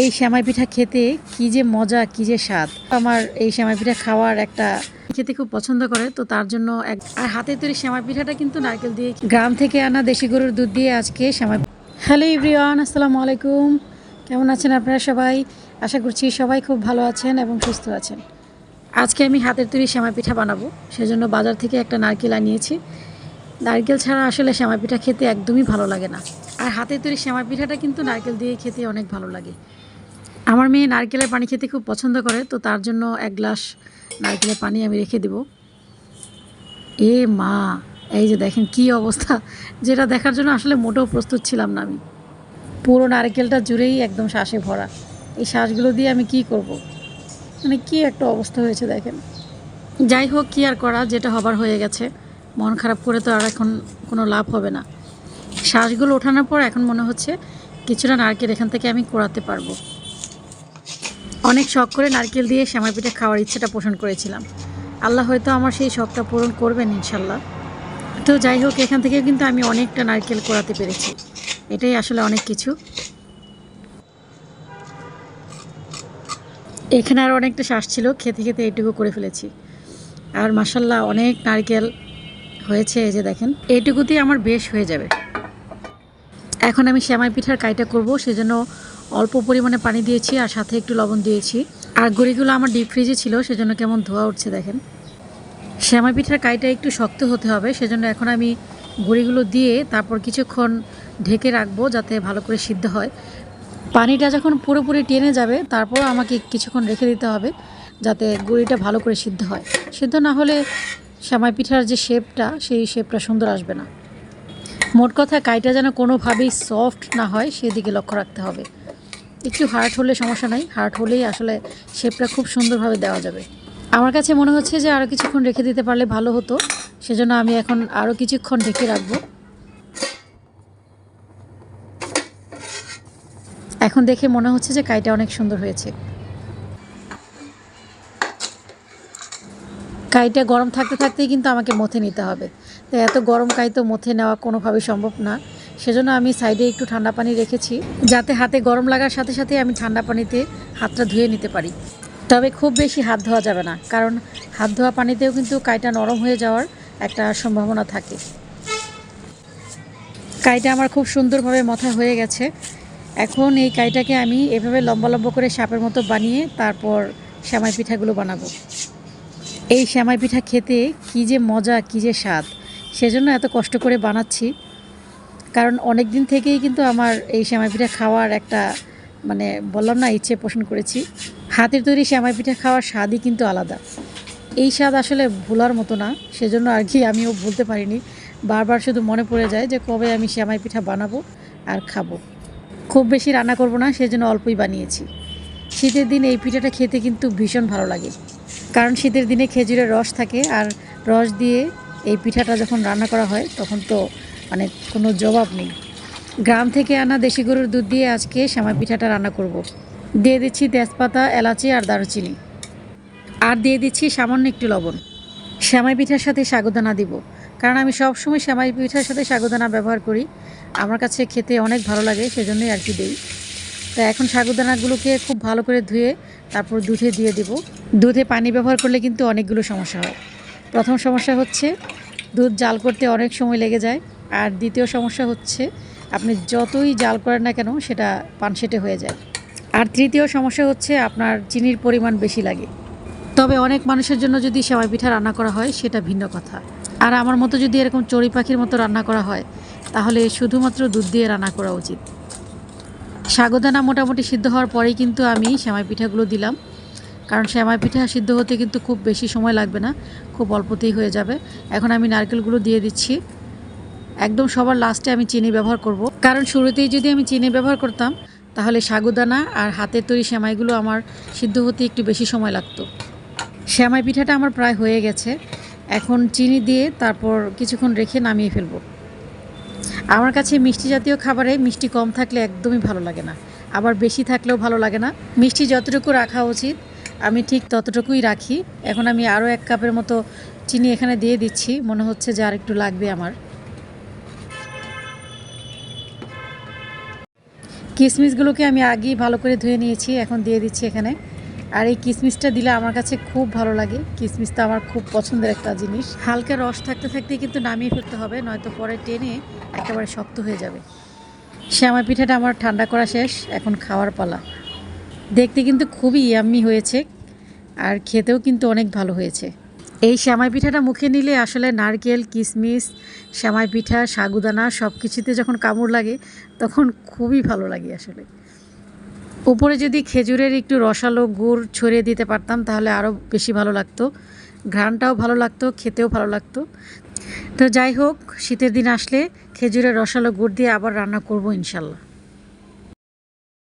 এই সেমাই পিঠা খেতে কি যে মজা, কি যে স্বাদ। আমার এই সেমাই পিঠা খাওয়ার একটা খেতে খুব পছন্দ করে, তো তার জন্য এক, আর হাতে তৈরি সেমাই পিঠাটা কিন্তু নারকেল দিয়ে গ্রাম থেকে আনা দেশি গরুর দুধ দিয়ে আজকে সেমাই হ্যালো ইভরিওয়ান আসসালামু আলাইকুম। কেমন আছেন আপনারা সবাই? আশা করছি সবাই খুব ভালো আছেন এবং সুস্থ আছেন। আজকে আমি হাতের তৈরি সেমাই পিঠা বানাবো, সেজন্য বাজার থেকে একটা নারকেল আনিয়েছি। নারকেল ছাড়া আসলে সেমাই পিঠা খেতে একদমই ভালো লাগে না। আর হাতে তৈরি সেমাই পিঠাটা কিন্তু নারকেল দিয়ে খেতে অনেক ভালো লাগে। আমার মেয়ে নারকেলের পানি খেতে খুব পছন্দ করে, তো তার জন্য এক গ্লাস নারকেলের পানি আমি রেখে দেব। এ মা, এই যে দেখেন কি অবস্থা। যেটা দেখার জন্য আসলে মোটেও প্রস্তুত ছিলাম না আমি। পুরো নারকেলটা জুড়েই একদম শ্বাসে ভরা। এই শ্বাসগুলো দিয়ে আমি কি করব। মানে কি একটা অবস্থা হয়েছে দেখেন। যাই হোক, কি আর করা, যেটা হবার হয়ে গেছে। মন খারাপ করে তো আর এখন কোনো লাভ হবে না। শ্বাসগুলো ওঠানোর পর এখন মনে হচ্ছে কিছুটা নারকেল এখান থেকে আমি কোড়াতে পারব। অনেক শখ করে নারকেল দিয়ে শ্যামাই পিঠা খাওয়ার ইচ্ছেটা পোষণ করেছিলাম। আল্লাহ হয়তো আমার সেই শখটা পূরণ করবেন ইনশাল্লাহ। তো যাই হোক, এখান থেকে কিন্তু আমি অনেকটা নারকেল কোড়াতে পেরেছি। এটাই আসলে অনেক কিছু। এখানে আর অনেকটা শ্বাস ছিল, খেতে খেতে এইটুকু করে ফেলেছি। আর মাসাল্লাহ অনেক নারকেল হয়েছে এই যে দেখেন, এইটুকুতেই আমার বেশ হয়ে যাবে। এখন আমি শ্যামাই পিঠার কাইটা করব, সেজন্য অল্প পরিমাণে পানি দিয়েছি আর সাথে একটু লবণ দিয়েছি। আর গুঁড়িগুলো আমার ডিপ ফ্রিজে ছিল, সেজন্য কেমন ধোয়া উঠছে দেখেন। শ্যামাই পিঠার কাইটা একটু শক্ত হতে হবে, সেজন্য এখন আমি গুঁড়িগুলো দিয়ে তারপর কিছুক্ষণ ঢেকে রাখব যাতে ভালো করে সিদ্ধ হয়। পানিটা যখন পুরোপুরি টেনে যাবে, তারপর আমাকে কিছুক্ষণ রেখে দিতে হবে যাতে গুঁড়িটা ভালো করে সিদ্ধ হয়। সিদ্ধ না হলে শ্যামাই পিঠার যে শেপটা সেই শেপটা সুন্দর আসবে না। মোট কথা কাইটা যেন কোনোভাবেই সফট না হয়, সেদিকে লক্ষ্য রাখতে হবে। একটু হার্ড হলে সমস্যা নাই হার্ড হলেই আসলে শেপটা খুব সুন্দরভাবে দেওয়া যাবে। আমার কাছে মনে হচ্ছে যে আরও কিছুক্ষণ রেখে দিতে পারলে ভালো হতো, সেজন্য আমি এখন আরও কিছুক্ষণ ঢেকে রাখব। এখন দেখে মনে হচ্ছে যে কাইটা অনেক সুন্দর হয়েছে। কাইটা গরম থাকতে থাকতেই কিন্তু আমাকে মথে নিতে হবে। তো এত গরম কাই তো মথে নেওয়া কোনোভাবেই সম্ভব না। সেজন্য আমি সাইডে একটু ঠান্ডা পানি রেখেছি, যাতে হাতে গরম লাগার সাথে সাথে আমি ঠান্ডা পানিতে হাতটা ধুয়ে নিতে পারি। তবে খুব বেশি হাত ধোয়া যাবে না, কারণ হাত ধোয়া পানিতেও কিন্তু কাইটা নরম হয়ে যাওয়ার একটা সম্ভাবনা থাকে। কাইটা আমার খুব সুন্দরভাবে মাথা হয়ে গেছে। এখন এই কাইটাকে আমি এভাবে লম্বা লম্বা করে সাপের মতো বানিয়ে তারপর শ্যামাই পিঠাগুলো বানাবো। এই শ্যামাই পিঠা খেতে কি যে মজা, কি যে স্বাদ, সেজন্য এত কষ্ট করে বানাচ্ছি। কারণ অনেক দিন থেকেই কিন্তু আমার এই শ্যামাই পিঠা খাওয়ার একটা মানে বললাম না, ইচ্ছে পোষণ করেছি। হাতের তৈরি শ্যামাই পিঠা খাওয়ার স্বাদই কিন্তু আলাদা। এই স্বাদ আসলে ভোলার মতো না, সেজন্য আর কি আমিও ভুলতে পারিনি। বারবার শুধু মনে পড়ে যায় যে কবে আমি শ্যামাই পিঠা বানাবো আর খাব। খুব বেশি রান্না করব না, সেজন্য অল্পই বানিয়েছি। শীতের দিন এই পিঠাটা খেতে কিন্তু ভীষণ ভালো লাগে। কারণ শীতের দিনে খেজুরের রস থাকে আর রস দিয়ে এই পিঠাটা যখন রান্না করা হয়, তখন তো মানে কোনো জবাব নেই। গ্রাম থেকে আনা দেশি গরুর দুধ দিয়ে আজকে শ্যামাই পিঠাটা রান্না করব। দিয়ে দিচ্ছি তেজপাতা, এলাচি আর দারুচিনি। আর দিয়ে দিচ্ছি সামান্য একটু লবণ। শ্যামাই পিঠার সাথে সাগুদানা দিব। কারণ আমি সবসময় শ্যামাই পিঠার সাথে সাগুদানা ব্যবহার করি। আমার কাছে খেতে অনেক ভালো লাগে, সেজন্যই আর কি দিই। তা এখন সাগুদানাগুলোকে খুব ভালো করে ধুয়ে তারপর দুধে দিয়ে দিব। দুধে পানি ব্যবহার করলে কিন্তু অনেকগুলো সমস্যা হয়। প্রথম সমস্যা হচ্ছে দুধ জাল করতে অনেক সময় লেগে যায়। আর দ্বিতীয় সমস্যা হচ্ছে আপনি যতই জাল করেন না কেন সেটা পানসেটে হয়ে যায়। আর তৃতীয় সমস্যা হচ্ছে আপনার চিনির পরিমাণ বেশি লাগে। তবে অনেক মানুষের জন্য যদি সেমাই পিঠা রান্না করা হয় সেটা ভিন্ন কথা। আর আমার মতো যদি এরকম চড়ি পাখির মতো রান্না করা হয়, তাহলে শুধুমাত্র দুধ দিয়ে রান্না করা উচিত। সাগুদানা মোটামুটি সিদ্ধ হওয়ার পরেই কিন্তু আমি শ্যামাই পিঠাগুলো দিলাম। কারণ শ্যামাই পিঠা সিদ্ধ হতে কিন্তু খুব বেশি সময় লাগবে না, খুব অল্পতেই হয়ে যাবে। এখন আমি নারকেলগুলো দিয়ে দিচ্ছি। একদম সবার লাস্টে আমি চিনি ব্যবহার করব। কারণ শুরুতেই যদি আমি চিনি ব্যবহার করতাম, তাহলে সাগুদানা আর হাতের তৈরি শ্যামাইগুলো আমার সিদ্ধ হতে একটু বেশি সময় লাগতো। শ্যামাই পিঠাটা আমার প্রায় হয়ে গেছে। এখন চিনি দিয়ে তারপর কিছুক্ষণ রেখে নামিয়ে ফেলব। আমার কাছে মিষ্টি জাতীয় খাবারে মিষ্টি কম থাকলে একদমই ভালো লাগে না। আবার বেশি থাকলেও ভালো লাগে না। মিষ্টি যতটুকু রাখা উচিত, আমি ঠিক ততটুকুই রাখি। এখন আমি আরও এক কাপের মতো চিনি এখানে দিয়ে দিচ্ছি, মনে হচ্ছে যে আর একটু লাগবে আমার। কিশমিশগুলোকে আমি আগেই ভালো করে ধুয়ে নিয়েছি, এখন দিয়ে দিচ্ছি এখানে। আর এই কিশমিশটা দিলে আমার কাছে খুব ভালো লাগে। কিশমিশটা আমার খুব পছন্দের একটা জিনিস। হালকা রস থাকতে থাকতে কিন্তু নামিয়ে ফেলতে হবে, নয়তো পরে টেনে একেবারে শক্ত হয়ে যাবে। শ্যামা পিঠাটা আমার ঠান্ডা করা শেষ, এখন খাওয়ার পালা। দেখতে কিন্তু খুবই ইয়াম্মি হয়েছে, আর খেতেও কিন্তু অনেক ভালো হয়েছে। এই শ্যামাই পিঠাটা মুখে নিলে আসলে নারকেল কিশমিশ শ্যামাই পিঠা সাগুদানা সব কিছুতে যখন কামড় লাগে, তখন খুবই ভালো লাগে আসলে। উপরে যদি খেজুরের একটু রসালো গুড় ছড়িয়ে দিতে পারতাম, তাহলে আরও বেশি ভালো লাগতো। ঘ্রাণটাও ভালো লাগতো, খেতেও ভালো লাগতো। তো যাই হোক, শীতের দিন আসলে খেজুরের রসালো গুড় দিয়ে আবার রান্না করব ইনশাল্লাহ।